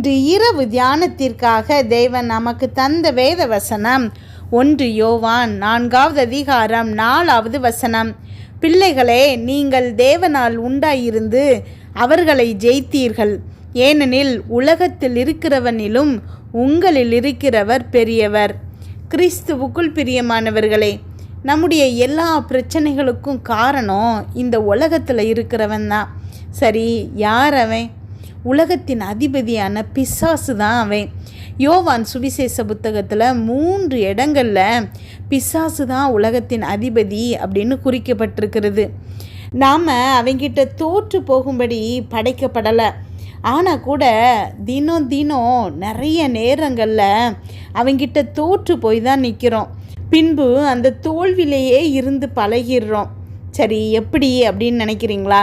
இன்று இரவு தியானத்திற்காக தேவன் நமக்கு தந்த வேத வசனம். ஒன்று யோவான் நான்காவது அதிகாரம் நாலாவது வசனம். பிள்ளைகளே நீங்கள் தேவனால் உண்டாயிருந்து அவர்களை ஜெயித்தீர்கள். ஏனெனில் உலகத்தில் இருக்கிறவனிலும் உங்களில் இருக்கிறவர் பெரியவர். கிறிஸ்துவுக்குள் பிரியமானவர்களே நம்முடைய எல்லா பிரச்சனைகளுக்கும் காரணம் இந்த உலகத்தில் இருக்கிறவன் தான். சரி யார் அவன்? உலகத்தின் அதிபதியான பிசாசு தான் அவன். யோவான் சுவிசேஷ புத்தகத்தில் மூன்று இடங்களில் பிசாசு தான் உலகத்தின் அதிபதி அப்படின்னு குறிக்கப்பட்டிருக்கிறது. நாம் அவங்கிட்ட தோற்று போகும்படி படைக்கப்படலை. ஆனால் கூட தினம் தினம் நிறைய நேரங்களில் அவங்கிட்ட தோற்று போய் தான் நிற்கிறோம் பின்பு அந்த தோல்விலேயே இருந்து பழகிடுறோம். சரி எப்படி அப்படின்னு நினைக்கிறீங்களா?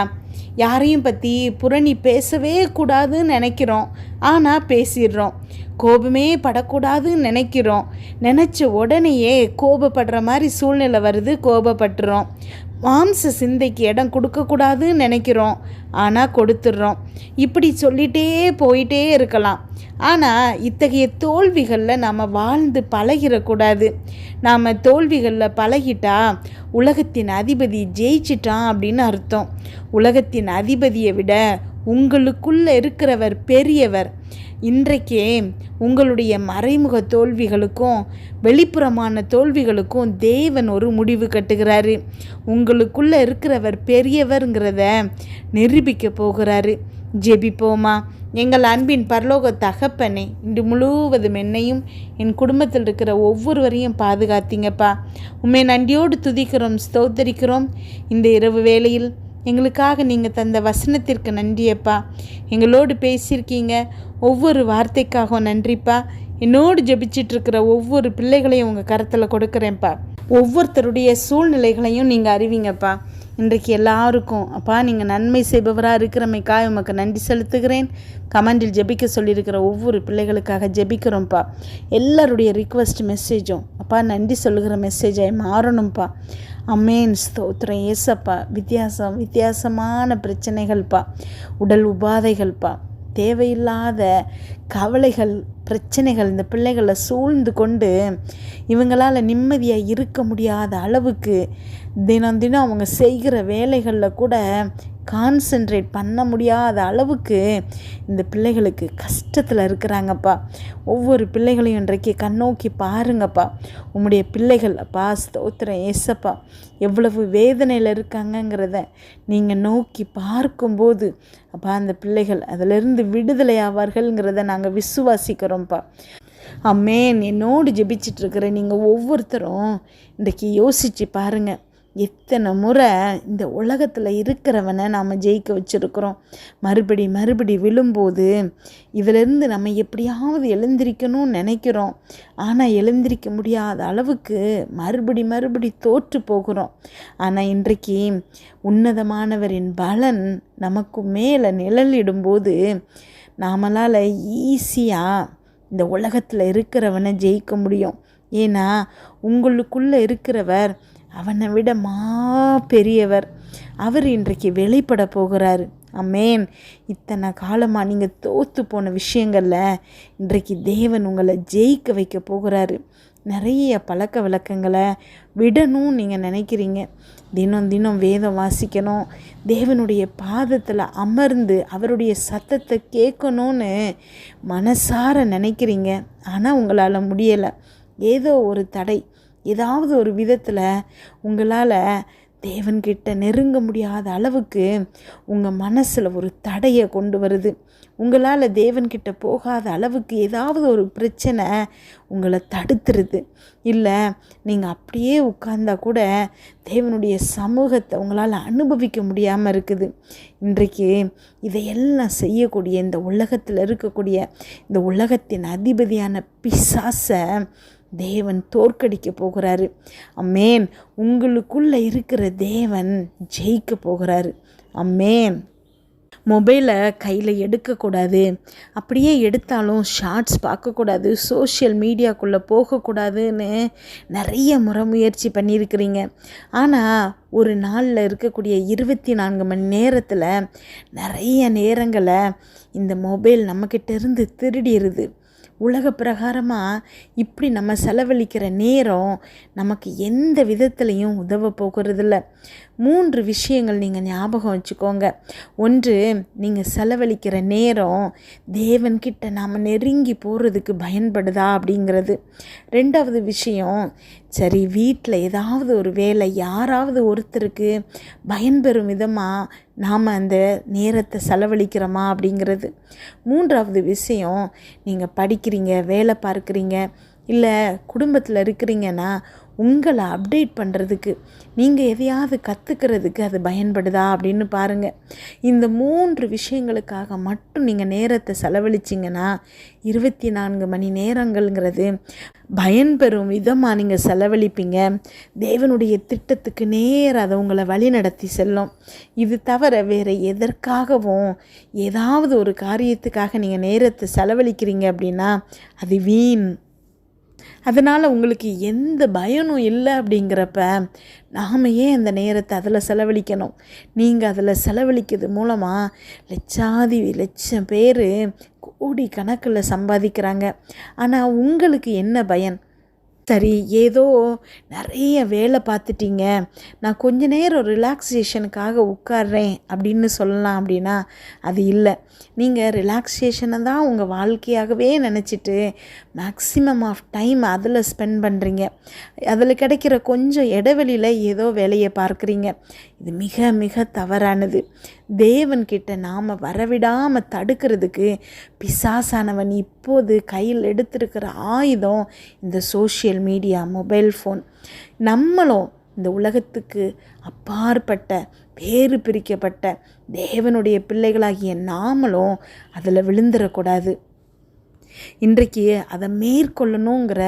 யாரையும் பற்றி புரணி பேசவே கூடாதுன்னு நினைக்கிறோம். ஆனால் பேசிடுறோம். கோபமே படக்கூடாதுன்னு நினைக்கிறோம். நினச்ச உடனேயே கோபப்படுற மாதிரி சூழ்நிலை வருது கோபப்பட்டுறோம். மாம்ச சிந்தைக்கு இடம் கொடுக்கக்கூடாதுன்னு நினைக்கிறோம். ஆனால் கொடுத்துட்றோம். இப்படி சொல்லிகிட்டே போயிட்டே இருக்கலாம். ஆனால் இத்தகைய தோல்விகளில் நாம் வாழ்ந்து பழகிடக்கூடாது நாம் தோல்விகளில் பழகிட்டா உலகத்தின் அதிபதி ஜெயிச்சிட்டான் அப்படின்னு அர்த்தம். உலகத்தின் அதிபதியை விட உங்களுக்குள்ளே இருக்கிறவர் பெரியவர். இன்றைக்கே உங்களுடைய மறைமுக தோல்விகளுக்கும் வெளிப்புறமான தோல்விகளுக்கும் தேவன் ஒரு முடிவு கட்டுகிறாரு. உங்களுக்குள்ளே இருக்கிறவர் பெரியவருங்கிறத நிரூபிக்க போகிறாரு. ஜெபிப்போமா? எங்கள் அன்பின் பரலோக தகப்பனே இன்று முழுவதும் என்னையும் என் குடும்பத்தில் இருக்கிற ஒவ்வொருவரையும் பாதுகாத்தீங்கப்பா. உண்மை நன்றியோடு துதிக்கிறோம் ஸ்தோத்தரிக்கிறோம். இந்த இரவு வேளையில் எங்களுக்காக நீங்கள் தந்த வசனத்திற்கு நன்றியப்பா. எங்களோடு பேசியிருக்கீங்க. ஒவ்வொரு வார்த்தைக்காகவும் நன்றிப்பா. என்னோடு ஜெபிச்சிட்ருக்கிற ஒவ்வொரு பிள்ளைகளையும் உங்கள் கரத்தில் கொடுக்குறேன்ப்பா. ஒவ்வொருத்தருடைய சூழ்நிலைகளையும் நீங்கள் அறிவிங்கப்பா. இன்றைக்கு எல்லாருக்கும் அப்பா நீங்கள் நன்மை செய்பவராக இருக்கிறமைக்காக உமக்கு நன்றி செலுத்துகிறேன். கமெண்டில் ஜெபிக்க சொல்லியிருக்கிற ஒவ்வொரு பிள்ளைகளுக்காக ஜெபிக்கிறோம்ப்பா. எல்லாருடைய ரிக்வஸ்ட் மெசேஜும் அப்பா நன்றி சொல்லுகிற மெசேஜாக மாறணும்ப்பா அம்மேன் ஸ்தோத்திரம் ஏசப்பா வித்தியாசம் வித்தியாசமான பிரச்சனைகள்ப்பா உடல் உபாதைகள்ப்பா தேவையில்லாத கவலைகள் பிரச்சனைகள் இந்த பிள்ளைகளை சூழ்ந்து கொண்டு இவங்களால் நிம்மதியாக இருக்க முடியாத அளவுக்கு தினம் தினம் அவங்க செய்கிற வேலைகளில் கூட கான்சென்ட்ரேட் பண்ண முடியாத அளவுக்கு இந்த பிள்ளைகளுக்கு கஷ்டத்தில் இருக்கிறாங்கப்பா. ஒவ்வொரு பிள்ளைகளையும் இன்றைக்கு கண்ணோக்கி பாருங்கப்பா. உம்முடைய பிள்ளைகள் அப்பா ஸ்தோத்திரம் ஏசப்பா எவ்வளவு வேதனையில் இருக்காங்கங்கிறத நீங்கள் நோக்கி பார்க்கும்போது அப்பா அந்த பிள்ளைகள் அதிலிருந்து விடுதலை ஆவார்கள்ங்கிறத நாங்கள் விசுவாசிக்கிறோம்ப்பா. அம்மேன் என்னோடு ஜெபிச்சிட்ருக்கிற நீங்கள் ஒவ்வொருத்தரும் இன்றைக்கி யோசித்து பாருங்கள் எத்தனை முறை இந்த உலகத்தில் இருக்கிறவனை நாம் ஜெயிக்க வச்சுருக்குறோம். மறுபடி மறுபடி விழும்போது இதிலிருந்து நம்ம எப்படியாவது எழுந்திரிக்கணும்னு நினைக்கிறோம். ஆனால் எழுந்திரிக்க முடியாத அளவுக்கு மறுபடி மறுபடி தோற்று போகிறோம். ஆனால் இன்றைக்கு உன்னதமானவரின் பலன் நமக்கு மேலே நிழலிடும்போது நாமளால் ஈஸியாக இந்த உலகத்தில் இருக்கிறவனை ஜெயிக்க முடியும். ஏன்னா உங்களுக்குள்ளே இருக்கிறவர் அவனை விட மா பெரியவர் அவர் இன்றைக்கு வெளிப்பட போகிறாரு. அம்மேன் இத்தனை காலமாக நீங்கள் தோற்று போன விஷயங்களில் இன்றைக்கு தேவன் உங்களை ஜெயிக்க வைக்க போகிறாரு. நிறைய பழக்க வழக்கங்களை விடணும்னு நீங்கள் நினைக்கிறீங்க. தினம் தினம் வேதம் வாசிக்கணும். தேவனுடைய பாதத்தில் அமர்ந்து அவருடைய சத்தத்தை கேட்கணும்னு மனசார நினைக்கிறீங்க. ஆனால் உங்களால் முடியலை. ஏதோ ஒரு தடை ஏதாவது ஒரு விதத்தில் உங்களால் தேவன்கிட்ட நெருங்க முடியாத அளவுக்கு உங்கள் மனசில் ஒரு தடையை கொண்டு வருது. உங்களால் தேவன்கிட்ட போகாத அளவுக்கு ஏதாவது ஒரு பிரச்சனை உங்களை தடுத்துருது. இல்லை நீங்கள் அப்படியே உட்கார்ந்தா கூட தேவனுடைய சமூகத்தை உங்களால் அனுபவிக்க முடியாமல் இருக்குது. இன்றைக்கு இதையெல்லாம் செய்யக்கூடிய இந்த உலகத்தில் இருக்கக்கூடிய இந்த உலகத்தின் அதிபதியான பிசாசை தேவன் தோற்கடிக்க போகிறாரு. அம்மேன் உங்களுக்குள்ளே இருக்கிற தேவன் ஜெயிக்க போகிறாரு. அம்மேன். மொபைலை கையில் எடுக்கக்கூடாது. அப்படியே எடுத்தாலும் ஷார்ட்ஸ் பார்க்கக்கூடாது. சோஷியல் மீடியாக்குள்ளே போகக்கூடாதுன்னு நிறைய முறை முயற்சி பண்ணியிருக்கிறீங்க. ஆனால் ஒரு நாளில் இருக்கக்கூடிய இருபத்தி நான்கு மணி நேரத்தில் நிறைய நேரங்களை இந்த மொபைல் நம்மக்கிட்டேருந்து திருடிடுது உலக பிரகாரமாக இப்படி நம்ம செலவழிக்கிற நேரம் நமக்கு எந்த விதத்துலையும் உதவ போகிறதில்ல. மூன்று விஷயங்கள் நீங்கள் ஞாபகம் வச்சுக்கோங்க. ஒன்று நீங்கள் செலவழிக்கிற நேரம் தேவன்கிட்ட நாம் நெருங்கி போகிறதுக்கு பயன்படுதா அப்படிங்கிறது. ரெண்டாவது விஷயம் சரி வீட்டில் ஏதாவது ஒரு வேலை யாராவது ஒருத்தருக்கு பயன்பெறும் விதமாக நாம் அந்த நேரத்தை செலவழிக்கிறோமா அப்படிங்கிறது. மூன்றாவது விஷயம் நீங்கள் படிக்கிறீங்க வேலை பார்க்குறீங்க இல்லை குடும்பத்தில் இருக்கிறீங்கன்னா உங்களை அப்டேட் பண்ணுறதுக்கு நீங்கள் எதையாவது கற்றுக்கிறதுக்கு அது பயன்படுதா அப்படின்னு பாருங்கள் இந்த மூன்று விஷயங்களுக்காக மட்டும் நீங்கள் நேரத்தை செலவழிச்சிங்கன்னா இருபத்தி நான்கு மணி நேரங்கள்ங்கிறது பயன்பெறும் விதமாக நீங்கள் செலவழிப்பீங்க. தேவனுடைய திட்டத்துக்கு நேர் அதை உங்களை வழி நடத்தி செல்லும். இது தவிர வேறு எதற்காகவும் ஏதாவது ஒரு காரியத்துக்காக நீங்கள் நேரத்தை செலவழிக்கிறீங்க அப்படின்னா அது வீண். அதனால் உங்களுக்கு எந்த பயனும் இல்லை அப்படிங்கிறப்ப நாம் ஏன் அந்த நேரத்தை அதில் செலவழிக்கணும்? நீங்கள் அதில் செலவழிக்கிறது மூலமாக லட்சாதி லட்சம் பேர் கோடி கணக்கில் சம்பாதிக்கிறாங்க. ஆனால் உங்களுக்கு என்ன பயன்? சரி ஏதோ நிறைய வேலை பார்த்துட்டீங்க. நான் கொஞ்ச நேரம் ரிலாக்ஸேஷனுக்காக உட்காடுறேன் அப்படின்னு சொல்லலாம் அப்படின்னா அது இல்லை. நீங்கள் ரிலாக்ஸேஷனை தான் உங்கள் வாழ்க்கையாகவே நினச்சிட்டு மேக்ஸிமம் ஆஃப் டைம் அதில் ஸ்பெண்ட் பண்ணுறீங்க அதில் கிடைக்கிற கொஞ்சம் இடைவெளியில் ஏதோ வேலையை பார்க்குறீங்க. இது மிக மிக தவறானது. தேவன்கிட்ட நாம் வரவிடாமல் தடுக்கிறதுக்கு பிசாசானவன் இப்போது கையில் எடுத்திருக்கிற ஆயுதம் இந்த சோஷியல் மீடியா மொபைல் ஃபோன் நம்மளும் இந்த உலகத்துக்கு அப்பாற்பட்ட பேறு பிரிக்கப்பட்ட தேவனுடைய பிள்ளைகளாகிய நாமளும் அதில் விழுந்துடக்கூடாது இன்றைக்கு அதை மேற்கொள்ளணுங்கிற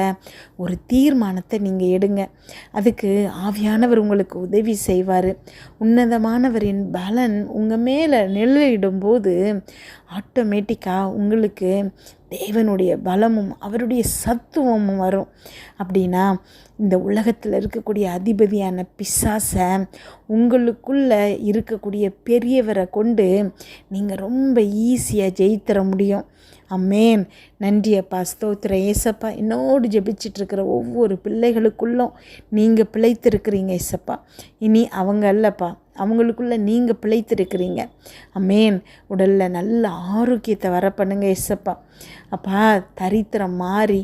ஒரு தீர்மானத்தை நீங்கள் எடுங்க. அதுக்கு ஆவியானவர் உங்களுக்கு உதவி செய்வார். உன்னதமானவரின் பலன் உங்கள் மேலே நிழலிடும்போது ஆட்டோமேட்டிக்காக உங்களுக்கு தேவனுடைய பலமும் அவருடைய சத்துவமும் வரும். அப்படின்னா இந்த உலகத்தில் இருக்கக்கூடிய அதிபதியான பிசாசை உங்களுக்குள்ளே இருக்கக்கூடிய பெரியவரை கொண்டு நீங்கள் ரொம்ப ஈஸியாக ஜெயித்தர முடியும். அம்மேன் நன்றி அப்பா ஸ்தோத்திர ஏசப்பா என்னோடு ஜெபிச்சிட்ருக்கிற ஒவ்வொரு பிள்ளைகளுக்குள்ளும் நீங்கள் பிழைத்திருக்கிறீங்க ஏசப்பா. இனி அவங்க அல்லப்பா அவங்களுக்குள்ளே நீங்கள் பிழைத்திருக்கிறீங்க. அம்மேன் உடலில் நல்ல ஆரோக்கியத்தை வர பண்ணுங்க ஏசப்பா அப்பா தரித்திரம் மாறி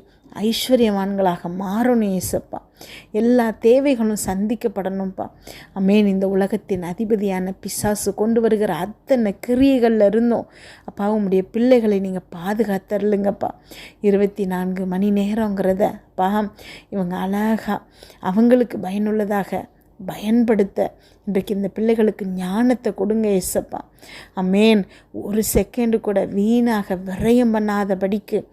ஐஸ்வர்யவான்களாக மாறணும் ஏசப்பா எல்லா தேவைகளும் சந்திக்கப்படணும்ப்பா. அமேன். இந்த உலகத்தின் அதிபதியான பிசாசு கொண்டு வருகிற அத்தனை கிரியைகளில் இருந்தும். அப்பா உங்களுடைய பிள்ளைகளை நீங்கள் பாதுகாத்தரலுங்கப்பா இருபத்தி நான்கு மணி நேரங்கிறத பா இவங்க அழகாக அவங்களுக்கு பயனுள்ளதாக பயன்படுத்த. இன்றைக்கு இந்த பிள்ளைகளுக்கு ஞானத்தை கொடுங்க ஏசப்பா அமேன் ஒரு செகண்டு கூட வீணாக விரயம் பண்ணாதபடிக்கு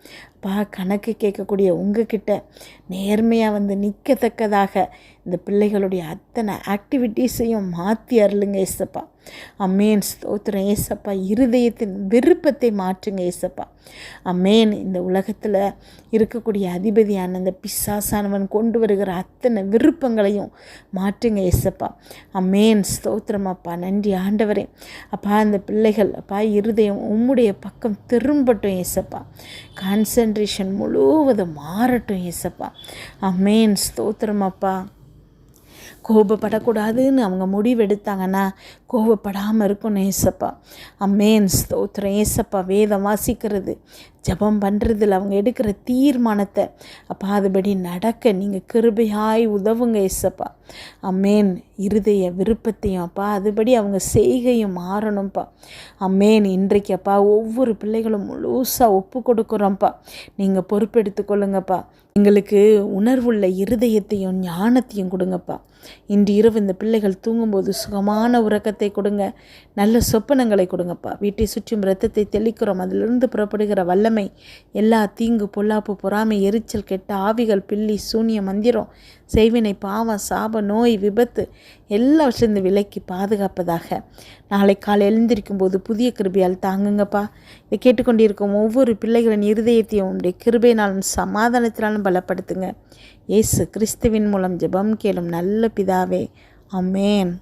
அப்பா கணக்கு கேட்கக்கூடிய உங்ககிட்ட நேர்மையாக வந்து நிற்கத்தக்கதாக இந்த பிள்ளைகளுடைய அத்தனை ஆக்டிவிட்டீஸையும் மாற்றி அருளுங்க ஏசப்பா. அம்மேன். ஸ்தோத்திரம் ஏசப்பா. இருதயத்தின் விருப்பத்தை மாற்றுங்க ஏசப்பா. அம்மேன். இந்த உலகத்தில் இருக்கக்கூடிய அதிபதியான இந்த பிசாசானவன் கொண்டு வருகிற அத்தனை விருப்பங்களையும் மாற்றுங்க ஏசப்பா. அம்மேன். ஸ்தோத்திரம் அப்பா. நன்றி ஆண்டவரே. அப்பா அந்த பிள்ளைகள் அப்பா இருதயம் உம்முடைய பக்கம் திரும்பட்டும் ஏசப்பா. கான்சன்ட்ரேஷன் முழுவதும் மாறட்டும் இசப்பா அம்மேன் ஸ்தோத்திரம் அப்பா. கோபப்படக்கூடாதுன்னு அவங்க முடிவெடுத்தாங்கன்னா கோபப்படாமல் இருக்கணும் ஏசப்பா அம்மேன் ஸ்தோத்திரம். ஏசப்பா வேதம் வாசிக்கிறது. ஜபம் பண்ணுறதில் அவங்க எடுக்கிற தீர்மானத்தை அப்பா அதுபடி நடக்க நீங்கள் கிருபையாய் உதவுங்க ஏசப்பா அம்மேன். இருதய விருப்பத்தையும் அப்பா அதுபடி அவங்க செய்கையும் மாறணும்ப்பா. அம்மேன். இன்றைக்கு அப்பா ஒவ்வொரு பிள்ளைகளும் முழுசாக ஒப்பு கொடுக்குறோம்ப்பா. நீங்கள் பொறுப்பெடுத்து கொள்ளுங்கப்பா. எங்களுக்கு உணர்வுள்ள இருதயத்தையும் ஞானத்தையும் கொடுங்கப்பா. இன்று இரவு இந்த பிள்ளைகள் தூங்கும்போது சுகமான உறக்கத்தை கொடுங்க. நல்ல சொப்பனங்களை கொடுங்கப்பா. வீட்டை சுற்றும் ரத்தத்தை தெளிக்கிறோம். அதிலிருந்து புறப்படுகிற வல்லமை எல்லா தீங்கு பொல்லாப்பு பொறாமை எரிச்சல் கெட்ட ஆவிகள் பில்லி சூனிய மந்திரம் செய்வினை பாவம் சாப நோய் விபத்து எல்லாவற்றிலிருந்து விலக்கி பாதுகாப்பதாக. நாளை காலை எழுந்திருக்கும் போது புதிய கிருபையால் தாங்குங்கப்பா. இதை கேட்டுக்கொண்டிருக்கும் ஒவ்வொரு பிள்ளைகளின் இருதயத்தையும் உடைய கிருபையினாலும் சமாதானத்தினாலும் பலப்படுத்துங்க. இயேசு கிறிஸ்துவின் மூலம் ஜெபம் கேளும் நல்ல பிதாவே. அமேன்